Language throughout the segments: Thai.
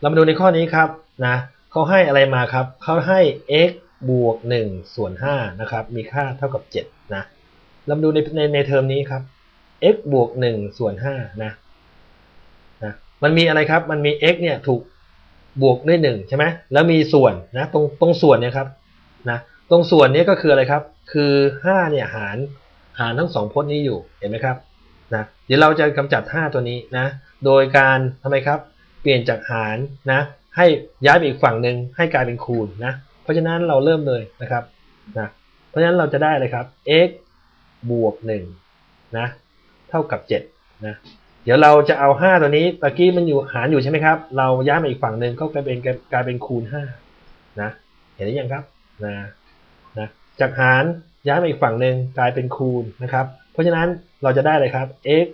เรามาดูในข้อนี้ครับนะเขาให้อะไรมาครับเขาให้ x บวก1ส่วน5นะครับมีค่าเท่ากับ7นะเรามาดูในในในเทอมนี้ครับ x บวก1ส่วน5นะนะมันมีอะไรครับมันมี x เนี่ยถูกบวกด้วย1ใช่ไหมแล้วมีส่วนนะตรงตรงส่วนเนี่ยครับนะตรงส่วนนี้ก็คืออะไรครับ คือ5เนี่ยหารหารทั้งสองพจน์นี้อยู่เห็นไหมครับนะเดี๋ยวเราจะกำจัด 5 ตัวนี้นะโดยการทำไมครับ ลี่ยนจากหารนะให้ย้ายไปอีกฝั่งหนึ่งให้กลายเป็นคูณนะเพราะฉะนั้นเราเริ่มเลยนะครับนะเพราะฉะนั้นเราจะได้เลยครับ x บวก1นะเท่ากับ7นะเดี๋ยวเราจะเอา 5 ตัวนี้ตะกี้มันอยู่หารอยู่ใช่ไหมครับ เราย้ายมาอีกฝั่งหนึ่งก็กลายเป็นกลายเป็นคูณ5นะเห็นหรือยังครับนะนะจากหารย้ายมาอีกฝั่งหนึ่งกลายเป็นคูณนะครับ เพราะฉะนั้นเราจะได้เลยครับ x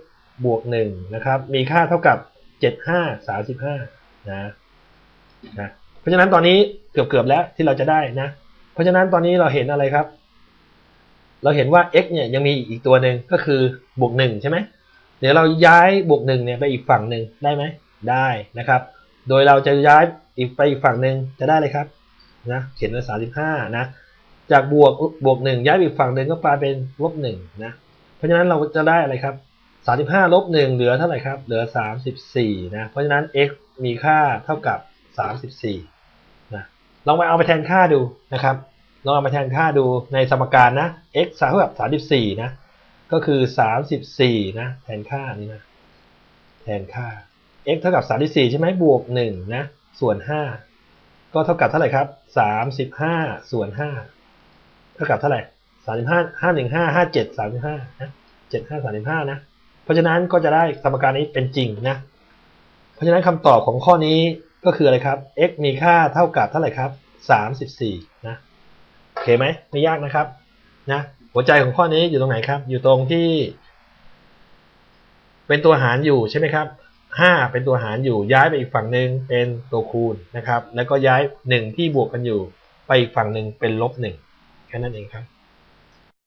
บวก1นะครับมีค่าเท่ากับ 75 35นะนะเพราะฉะนั้นตอนนี้เกือบเกือบแล้วที่เราจะได้นะ เพราะฉะนั้นตอนนี้เราเห็นอะไรครับ เราเห็นว่า x เนี่ยยังมีอีกตัวหนึ่งก็คือบวกหนึ่งใช่ไหมเดี๋ยวเราย้ายบวกหนึ่งเนี่ยไปอีกฝั่งหนึ่งได้ไหมได้นะครับ โดยเราจะย้ายอีกไปอีกฝั่งหนึ่งจะได้เลยครับนะเขียนว่าสามสิบห้านะจากบวกบวกหนึ่งย้ายไปอีกฝั่งหนึ่งก็กลายเป็นลบหนึ่งนะ เพราะฉะนั้นเราจะได้อะไรครับ 35ลบ1เหลือเท่าไหร่ครับ เหลือ 34 นะ เพราะฉะนั้น x มีค่าเท่ากับ 34 นะ ลองไปเอาไปแทนค่าดูนะครับ ลองเอาไปแทนค่าดูในสมการนะ x เท่ากับ 34 นะ ก็คือ 34 นะ แทนค่านี้นะ แทนค่า x เท่ากับ 34 ใช่ไหมบวก 1 นะ ส่วน 5 ก็เท่ากับเท่าไหร่ครับ 35 ส่วน 5 เท่ากับเท่าไหร่ 35 515 57 35นะ75 35นะ เพราะฉะนั้นก็จะได้สมการนี้เป็นจริงนะ เพราะฉะนั้นคำตอบของข้อนี้ก็คืออะไรครับ x มีค่าเท่ากับเท่าไหร่ครับ 34 นะโอเคไหมไม่ยากนะครับนะหัวใจของข้อนี้อยู่ตรงไหนครับ อยู่ตรงที่ เป็นตัวหารอยู่ใช่ไหมครับ5เป็นตัวหารอยู่ย้ายไปอีกฝั่งหนึ่งเป็นตัวคูณนะครับ แล้วก็ย้าย1ที่บวกกันอยู่ ไปอีกฝั่งหนึ่งเป็นลบ1แค่นั้นเองครับ